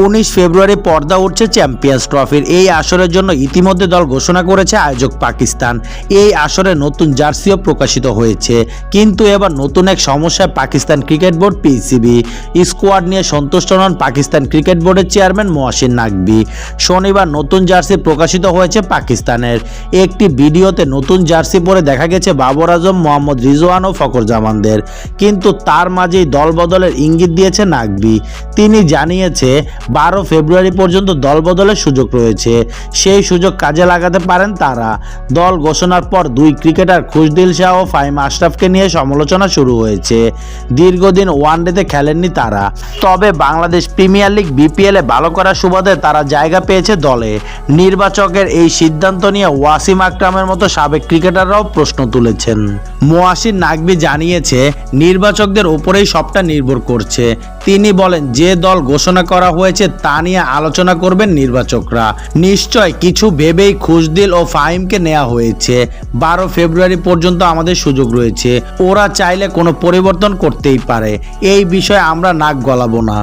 উনিশ ফেব্রুয়ারি পর্দা উঠছে চ্যাম্পিয়ন্স ট্রফির। এই আসরের জন্য ইতিমধ্যে দল ঘোষণা করেছে আয়োজক পাকিস্তান। এই আসরে নতুন জার্সিও প্রকাশিত হয়েছে। কিন্তু এবার নতুন এক সমস্যায় Pakistan cricket board PCB. Squad নিয়ে সন্তুষ্ট নন পাকিস্তান ক্রিকেট বোর্ডের চেয়ারম্যান মোয়াসিন নাকবি শনিবার নতুন জার্সি প্রকাশিত হয়েছে পাকিস্তানের। একটি ভিডিওতে নতুন জার্সি পরে দেখা গেছে বাবর আজম, মোহাম্মদ রিজওয়ান ও ফকর জামানদের কিন্তু তার মাঝেই দল বদলের ইঙ্গিত দিয়েছে নাকবি তিনি জানিয়েছে বারো ফেব্রুয়ারি পর্যন্ত দল বদলের সুযোগ রয়েছে। সেই সুযোগ কাজে লাগাতে পারেন তারা। দল ঘোষণার পর দুই ক্রিকেটার খুশদিল শাহ ও ফাহিম আশরাফকে নিয়ে সমালোচনা শুরু হয়েছে। দীর্ঘদিন ওয়ানডেতে খেলেননি তারা। তবে বাংলাদেশ প্রিমিয়ার লিগ বিপিএলে ভালো করার সুবাদে তারা জায়গা পেয়েছে দলে। নির্বাচকের এই সিদ্ধান্ত নিয়ে ওয়াসিম আকরামের মতো সাবেক ক্রিকেটাররাও প্রশ্ন তুলেছেন। মোয়াসির নাকবি জানিয়েছে, নির্বাচকদের ওপরেই সবটা নির্ভর করছে। তিনি বলেন, যে দল ঘোষণা করা হয়েছে তা নিয়ে আলোচনা করবেন নির্বাচকরা। নিশ্চয় কিছু ভেবেই খুশদিল ও ফাহিমকে নেওয়া হয়েছে। বারো ফেব্রুয়ারি পর্যন্ত আমাদের সুযোগ রয়েছে। ওরা চাইলে কোনো পরিবর্তন করতেই পারে। এই বিষয়ে আমরা নাক গলাবো না।